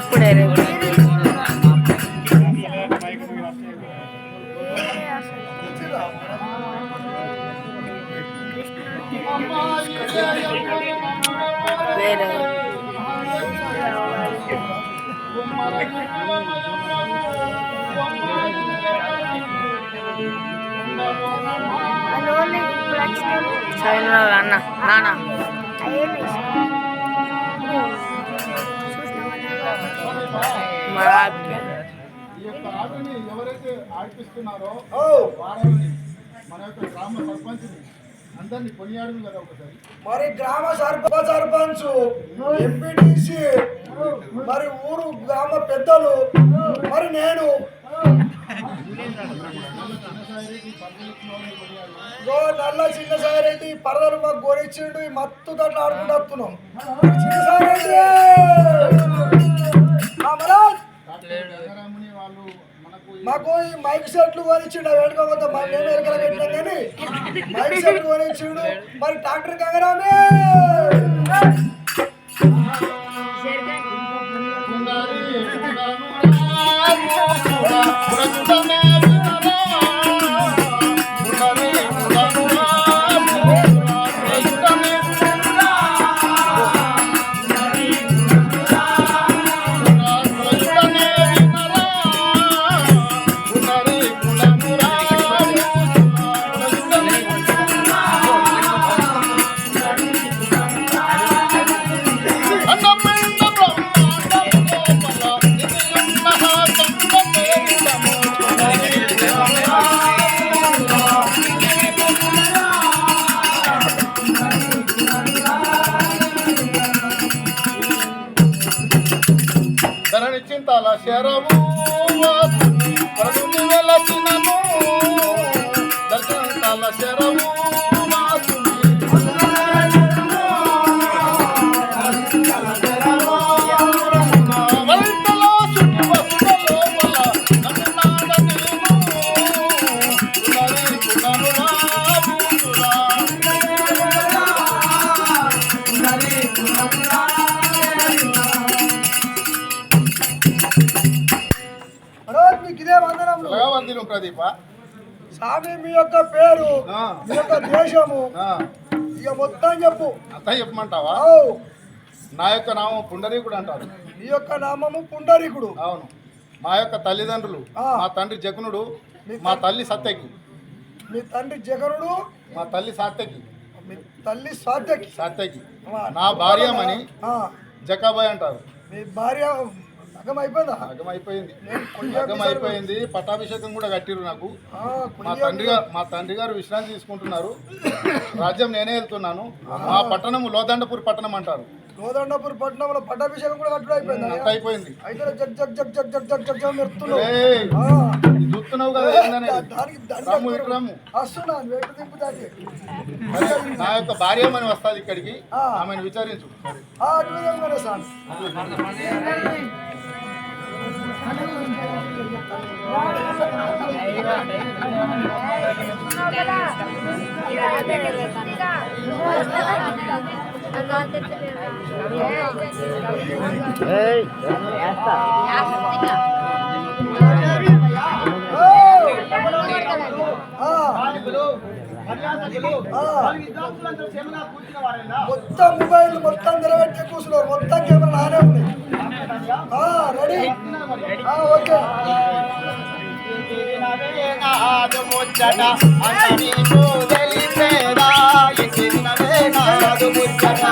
Pulere. Saya nana, nana. ఈ యొక్క ఆటని ఎవరైతే ఆడిపిస్తున్నారో ఓ వారిని మన యొక్క గ్రామ సర్పంచ్ని అందరినీ కదా ఒకసారి మరి గ్రామ సర్ప సర్పంచ్ ఎంపీటీసీ మరి ఊరు గ్రామ పెద్దలు మరి నేను. నల్ల చిన్న సాయిరెడ్డి పరదలు మాకు గోరిచ్చిండు మత్తు తట్ల ఆడుకుంటూ వస్తున్నాం. చిన్న సాయిరెడ్డి! మాకు ఈ మైక్ సెట్లు కొనిచ్చిండు అవి వెనుకపోతే మా మేము వెనకాల పెట్టినాం కానీ మైక్ సెట్ కొనిచ్చిండు. మరి డాక్టర్ గంగరామే! ధరణి చింతల శరము వెలసినము. దశంతల శర ప్రదీప. స్వామి మీ యొక్క పేరు. మీ యొక్క దేశము ఆ, ఇక మొత్తం చెప్పు. అంతా చెప్పమంటావా? నా యొక్క నామం పుండరీకుడు అంటారు. మీ యొక్క నామము పుండరీకుడు. అవును. మా యొక్క తల్లిదండ్రులు ఆ. మా తండ్రి జకునుడు మా తల్లి సత్యకి. మీ తండ్రి జగనుడు? మా తల్లి సాత్యకి. మీ తల్లి సాధ్యకి సాత్యకి. నా భార్యమని జకాబాయ్ అంటారు. మీ భార్య సగం అయిపోయిందా అగం అయిపోయింది అగం అయిపోయింది పట్టాభిషేకం కూడా కట్టిరు నాకు. ఆ, మా తండ్రి గారు మా తండ్రి గారు విశ్రాంతి తీసుకుంటున్నారు. రాజ్యం నేనే వెళ్తున్నాను. మా పట్టణం లోదండపూర్ పట్టణం అంటారు. గోదండపూర్ పట్టణంలో పట్టాభిషేకం కూడా కట్టుడు అయిపోయిందా? అయిపోయింది అయితే జగ్ జగ్ జగ్ జగ్ జగ్ జగ్ జగ్ జగ్ మెరుతున్నావు కదా దానికి నా యొక్క భార్యమని వస్తుంది ఇక్కడికి. ఆ. ఆమెను విచారించు. Hey, ya está. Ya está. మొత్తం మొబైల్ మొత్తం నిలబెట్టి కూర్చున్నారు మొత్తం కెమెరా నానే ఉంది రెడీ ఓకే ముచ్చట అంటే తెలిపేరా ముచ్చట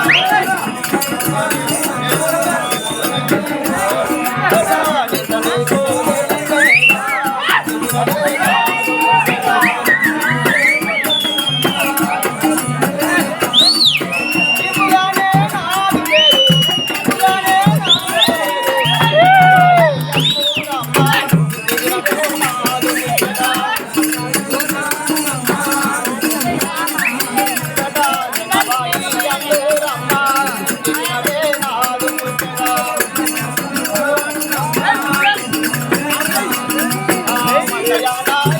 ला